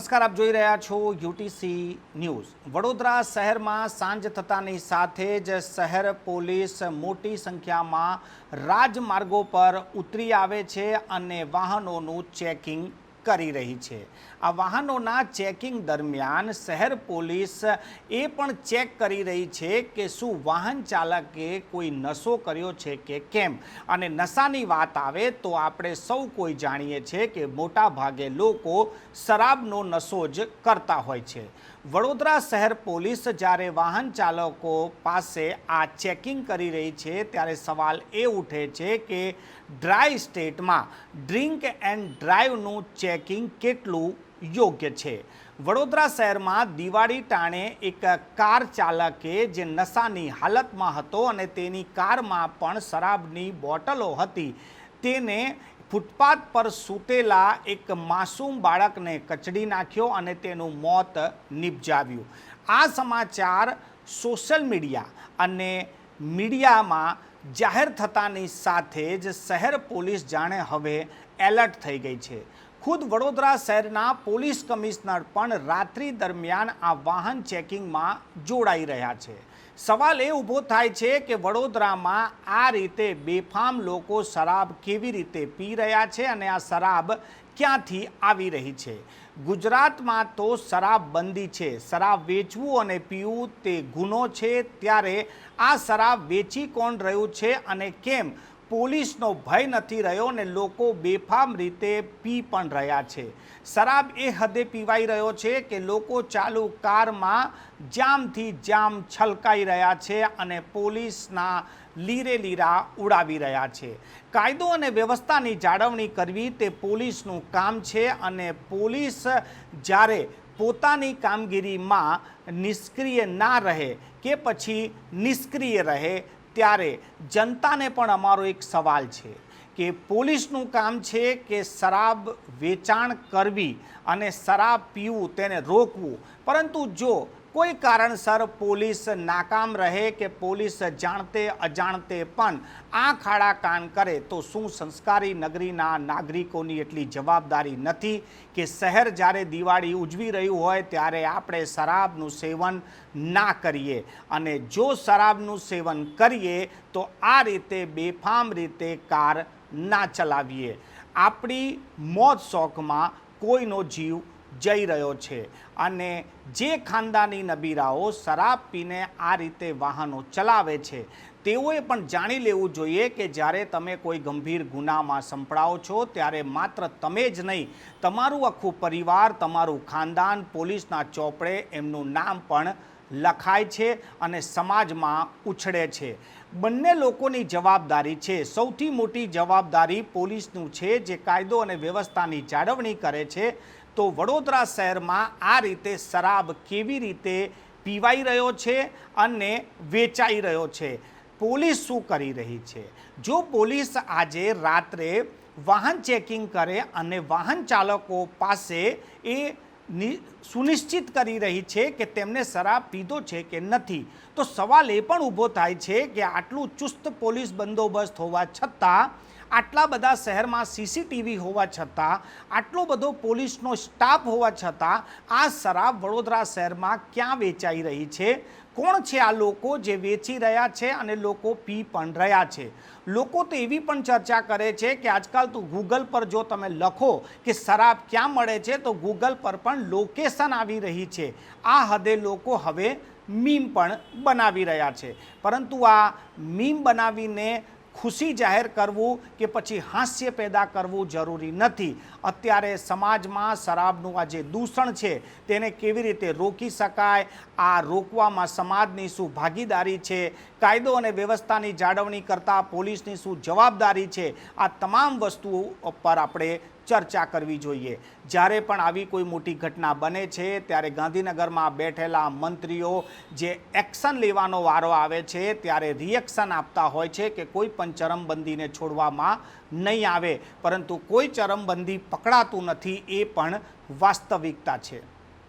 નમસ્કાર, આપ જોઈ રહ્યા છો યુટીસી ન્યૂઝ. વડોદરા શહેરમાં સાંજ થતાની સાથે જ શહેર પોલીસ મોટી સંખ્યામાં રાજમાર્ગો પર ઉતરી આવે છે અને વાહનોનું ચેકિંગ કરી રહી છે. આ વાહનોના ચેકિંગ દરમિયાન શહેર પોલીસ એ પણ ચેક કરી રહી છે કે શું વાહન ચાલકે કોઈ નશો કર્યો છે કે કેમ? અને નશાની વાત આવે તો આપણે સૌ કોઈ જાણીએ છીએ કે મોટા ભાગે લોકો શરાબનો નશો જ કરતા હોય છે. વડોદરા શહેર પોલીસ જ્યારે વાહન ચાલકો પાસે આ ચેકિંગ કરી રહી છે ત્યારે સવાલ એ ઉઠે છે કે ડ્રાય સ્ટેટમાં ડ્રિંક એન્ડ ડ્રાઈવનું ચેકિંગ કેટલું યોગ્ય છે. વડોદરા શહેરમાં દિવાળી ટાણે એક કાર ચાલકે જે નશાની હાલતમાં હતો અને તેની કારમાં પણ શરાબની બોટલો હતી. તેને ફૂટપાથ પર સૂતેલા એક માસૂમ બાળકને કચડી નાખ્યો અને તેનું મોત નિપજાવ્યું. આ સમાચાર સોશિયલ મીડિયા અને મીડિયામાં જાહેર થતાની સાથે જ શહેર પોલીસ જાણે હવે એલર્ટ થઈ ગઈ છે. ખુદ વડોદરા શહેરના પોલીસ કમિશનર પણ રાત્રિ દરમિયાન આ વાહન ચેકિંગમાં જોડાઈ રહ્યા છે. સવાલ એ ઊભો થાય છે કે વડોદરામાં આ રીતે બેફામ લોકો શરાબ કેવી રીતે પી રહ્યા છે અને આ શરાબ ક્યાંથી આવી રહી છે? ગુજરાતમાં તો શરાબ બંધી છે. શરાબ વેચવું અને પીવું તે ગુનો છે. ત્યારે આ શરાબ વેચી કોણ રહ્યું છે અને કેમ? પોલીસનો ભય નથી રહ્યો અને લોકો બેફામ રીતે પી પણ રહ્યા છે. શરાબ એ હદે પીવાઈ રહ્યો છે કે લોકો ચાલુ કારમાં જામથી જામ છલકાઈ રહ્યા છે અને પોલીસના લીરે લીરા ઉડાવી રહ્યા છે. કાયદો અને વ્યવસ્થાની જાળવણી કરવી તે પોલીસનું કામ છે અને પોલીસ જ્યારે પોતાની કામગીરીમાં નિષ્ક્રિય ના રહે કે પછી નિષ્ક્રિય રહે ત્યારે જનતાને પણ અમારો એક સવાલ છે કે પોલીસનું કામ છે કે શરાબ વેચાણ કરવી અને શરાબ પીવું, તેને રોકવું. પરંતુ જો કોઈ કારણસર પોલીસ નાકામ રહે કે પોલીસ જાણતે અજાણતે પણ આ ખાડા કાન કરે તો શું સંસ્કારી નગરીના નાગરિકોની એટલી જવાબદારી નથી કે શહેર જ્યારે દિવાળી ઉજવી રહ્યું હોય ત્યારે આપણે શરાબનું સેવન ના કરીએ? અને જો શરાબનું સેવન કરીએ તો આ રીતે બેફામ રીતે કાર ના ચલાવીએ. આપણી મોત શોખમાં કોઈનો જીવ જઈ રહ્યો છે. અને જે ખાનદાની નબીરાઓ શરાબ પીને આ રીતે વાહનો ચલાવે છે, તેઓએ પણ જાણી લેવું જોઈએ કે જ્યારે તમે કોઈ ગંભીર ગુનામાં સંપડાવો છો, ત્યારે માત્ર તમે જ નહીં, તમારું આખું પરિવાર, તમારું ખાનદાન, પોલીસના ચોપડે એમનું નામ પણ લખાય છે અને સમાજમાં ઉછળે છે. બંને લોકોની જવાબદારી છે. સૌથી મોટી જવાબદારી પોલીસનું છે, જે કાયદો અને વ્યવસ્થાની જાળવણી કરે છે. તો વડોદરા શહેરમાં આ રીતે શરાબ કેવી રીતે પીવાઈ રહ્યો છે અને વેચાઈ રહ્યો છે? પોલીસ શું કરી રહી છે? જો પોલીસ આજે રાત્રે વાહન ચેકિંગ કરે અને વાહન ચાલકો પાસે એ સુનિશ્ચિત કરી રહી છે કે તેમને શરાબ પીધો છે કે નથી, તો સવાલ એ પણ ઊભો થાય છે કે આટલું ચુસ્ત પોલીસ બંદોબસ્ત હોવા છતાં આટલા બધા શહેરમાં સીસીટીવી હોવા છતાં, આટલો બધો પોલીસનો સ્ટાફ હોવા છતાં, આ શરાબ વડોદરા શહેરમાં ક્યાં વેચાઈ રહી છે? કોણ છે આ લોકો જે વેચી રહ્યા છે અને લોકો પી પણ રહ્યા છે? લોકો તો એવી પણ ચર્ચા કરે છે કે આજકાલ તો ગૂગલ પર જો તમે લખો કે શરાબ ક્યાં મળે છે, તો ગૂગલ પર પણ લોકેશન આવી રહી છે. આ હદે લોકો હવે મીમ પણ બનાવી રહ્યા છે. પરંતુ આ મીમ બનાવીને ખુશી જાહેર કરવું કે પછી હાસ્ય પેદા કરવું જરૂરી નથી. અત્યારે સમાજમાં શરાબનું આ જે દૂષણ છે, તેને કેવી રીતે રોકી શકાય? આ રોકવામાં સમાજની શું ભાગીદારી છે? કાયદો અને વ્યવસ્થાની જાળવણી કરતાં પોલીસની શું જવાબદારી છે? આ તમામ વસ્તુઓ પર આપણે ચર્ચા કરવી જોઈએ. જ્યારે પણ આવી કોઈ મોટી ઘટના બને છે, ત્યારે ગાંધીનગરમાં બેઠેલા મંત્રીઓ જે એક્શન લેવાનો વારો આવે છે, ત્યારે રિએક્શન આપતા હોય છે કે કોઈ પણ ચરમબંધીને છોડવામાં નહીં આવે. પરંતુ કોઈ ચરમબંધી પકડાતું નથી એ પણ વાસ્તવિકતા છે.